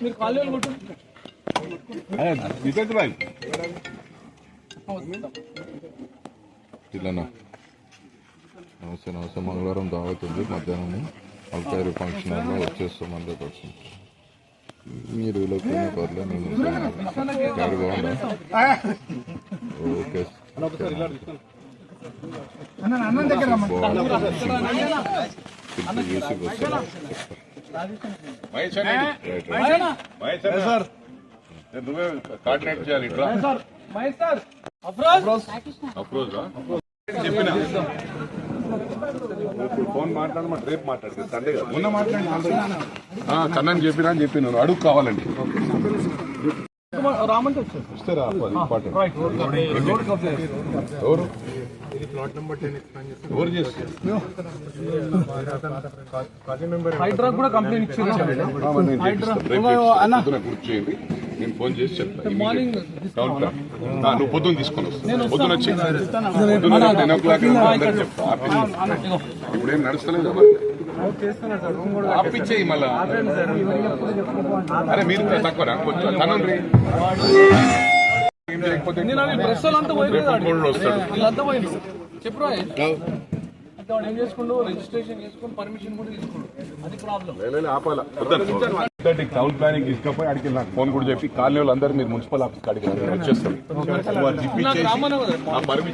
మీరు కొట్టు. ఇలానా నమస్తే నమస్తే. మంగళవారం దావత్ ఉంది మధ్యాహ్నం అల్కారు ఫంక్షన్ హాల్లో వచ్చేస్తాం అందరి కోసం. మీరు వీళ్ళకి పర్లేదు నేను గాడి బాగుందా? ఓకే. నువ్వే కోఆర్డినేట్ చేయాలి ఇట్లా sir? Mahesh sir? Afroz? Approach చెప్పిన? ఇప్పుడు ఫోన్ మాట్లాడమంటే రేపు మాట్లాడుతుంది సండే కదా. మొన్న మాట్లాడి కన్నని చెప్పినా అని చెప్పి నువ్వు అడుగు కావాలండి రామంటే ఇంపార్టెంట్ రైట్ ఎవరు ఎవరు చేస్తారు? హైడ్రా కూడా కంప్లైంట్ ఇచ్చారు. పొద్దున గుర్తు చేయండి నేను ఫోన్ చేసి చెప్తాను మార్నింగ్ నువ్వు పొద్దున్న తీసుకొని వస్తాను. పొద్దున వచ్చి టెన్ ఓ క్లాక్ ఇప్పుడేం నడుస్తలేదు ఆపిచ్చేయి మళ్ళా. అరే మీరు కూడా తక్కువ కొంచెం తనండి ఏం రిజిస్ట్రేషన్ చేసుకుని పర్మిషన్ కూడా అది ప్రాబ్లం. టౌన్ ప్లానింగ్ తీసుకపోయి అడిగి నాకు ఫోన్ కూడా చెప్పి కాలనీ వాళ్ళందరూ మీరు మున్సిపల్ ఆఫీస్ ఆ పర్మిషన్